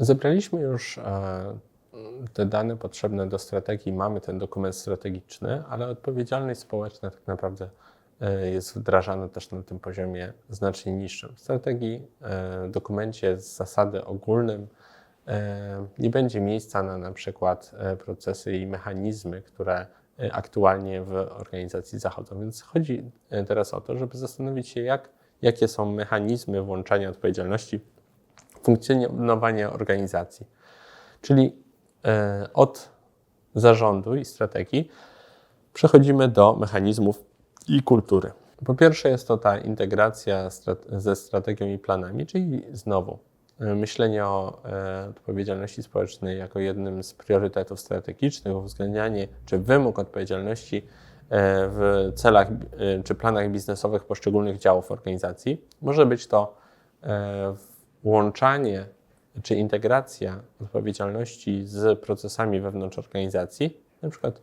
Zebraliśmy już e, te dane potrzebne do strategii, mamy ten dokument strategiczny, ale odpowiedzialność społeczna tak naprawdę e, jest wdrażana też na tym poziomie znacznie niższym. W strategii, e, dokumencie z zasady ogólnym nie będzie miejsca na na przykład procesy i mechanizmy, które aktualnie w organizacji zachodzą. Więc chodzi teraz o to, żeby zastanowić się, jak, jakie są mechanizmy włączania odpowiedzialności w funkcjonowanie organizacji. Czyli e, od zarządu i strategii przechodzimy do mechanizmów i kultury. Po pierwsze jest to ta integracja ze strategią i planami, czyli znowu e, myślenie o e, odpowiedzialności społecznej jako jednym z priorytetów strategicznych, uwzględnianie czy wymóg odpowiedzialności w celach czy planach biznesowych poszczególnych działów organizacji. Może być to e, włączanie czy integracja odpowiedzialności z procesami wewnątrz organizacji, na przykład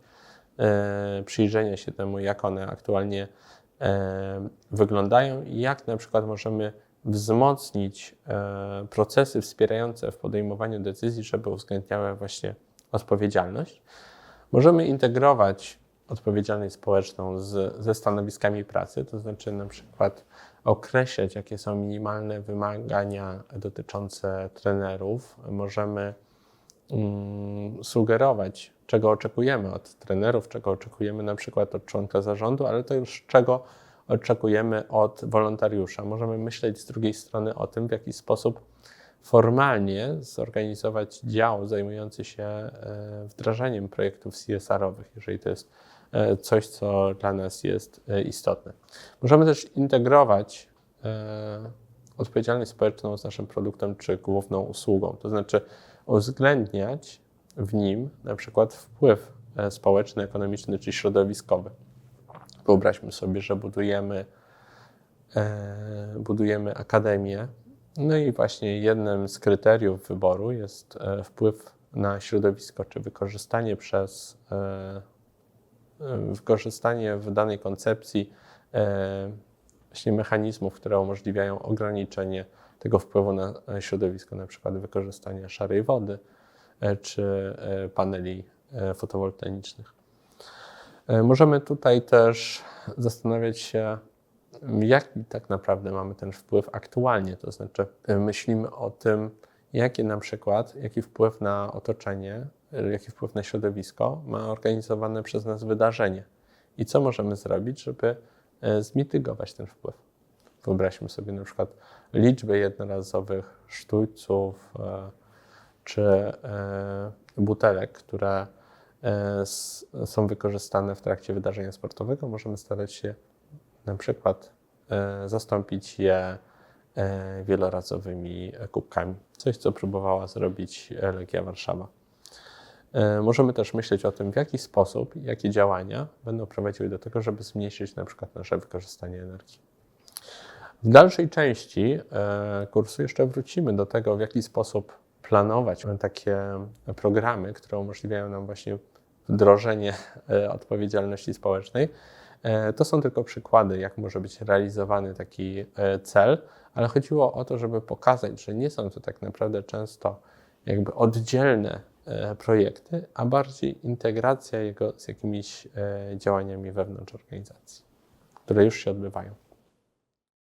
e, przyjrzenie się temu, jak one aktualnie e, wyglądają i jak na przykład możemy wzmocnić e, procesy wspierające w podejmowaniu decyzji, żeby uwzględniały właśnie odpowiedzialność. Możemy integrować odpowiedzialność społeczną z, ze stanowiskami pracy, to znaczy na przykład określać, jakie są minimalne wymagania dotyczące trenerów. Możemy mm, sugerować, czego oczekujemy od trenerów, czego oczekujemy na przykład od członka zarządu, ale to już czego oczekujemy od wolontariusza. Możemy myśleć z drugiej strony o tym, w jaki sposób formalnie zorganizować dział zajmujący się e, wdrażaniem projektów CSR-owych, jeżeli to jest e, coś, co dla nas jest e, istotne. Możemy też integrować odpowiedzialność społeczną z naszym produktem czy główną usługą, to znaczy uwzględniać w nim na przykład wpływ społeczny, ekonomiczny czy środowiskowy. Wyobraźmy sobie, że budujemy, budujemy akademię, no i właśnie jednym z kryteriów wyboru jest e, wpływ na środowisko, czy wykorzystanie przez e, e, wykorzystanie w danej koncepcji właśnie mechanizmów, które umożliwiają ograniczenie tego wpływu na środowisko, na przykład wykorzystanie szarej wody czy paneli fotowoltaicznych. Możemy tutaj też zastanawiać się, jaki tak naprawdę mamy ten wpływ aktualnie, to znaczy e, myślimy o tym, jaki na przykład, jaki wpływ na otoczenie, e, jaki wpływ na środowisko ma organizowane przez nas wydarzenie i co możemy zrobić, żeby e, zmitygować ten wpływ. Wyobraźmy sobie na przykład liczbę jednorazowych sztućców czy butelek, które są wykorzystane w trakcie wydarzenia sportowego. Możemy starać się na przykład e, zastąpić je e, wielorazowymi kubkami. Coś, co próbowała zrobić e, Legia Warszawa. Możemy też myśleć o tym, w jaki sposób, jakie działania będą prowadziły do tego, żeby zmniejszyć na przykład nasze wykorzystanie energii. W dalszej części kursu jeszcze wrócimy do tego, w jaki sposób planować takie programy, które umożliwiają nam właśnie wdrożenie odpowiedzialności społecznej. E, To są tylko przykłady, jak może być realizowany taki e, cel, ale chodziło o to, żeby pokazać, że nie są to tak naprawdę często jakby oddzielne e, projekty, a bardziej integracja jego z jakimiś działaniami wewnątrz organizacji, które już się odbywają.